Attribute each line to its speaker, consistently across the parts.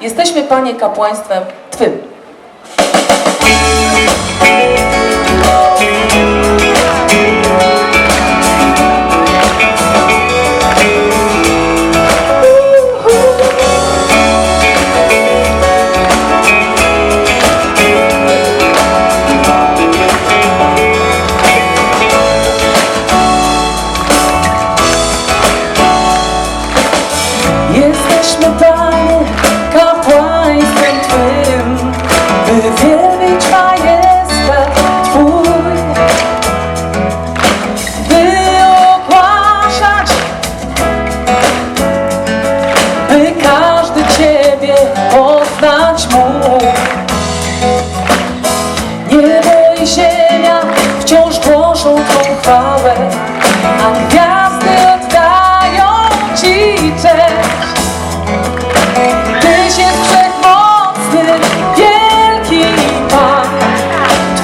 Speaker 1: Jesteśmy, Panie, kapłaństwem Twym.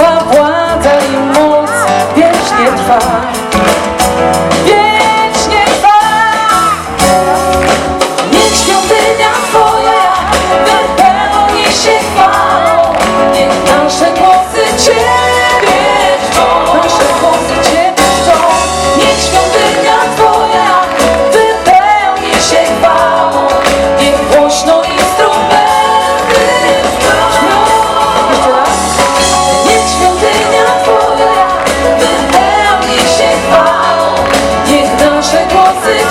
Speaker 1: Twa władza i moc wiecznie trwa.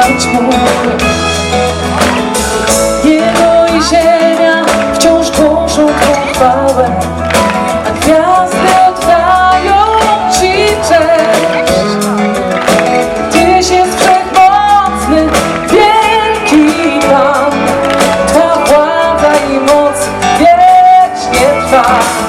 Speaker 1: dawać Niebo i ziemia wciąż głoszą Twą A gwiazdy oddają Ci cześć. Tyś jest wszechmocny, wielki Pan. Twa władza i moc wiecznie trwa.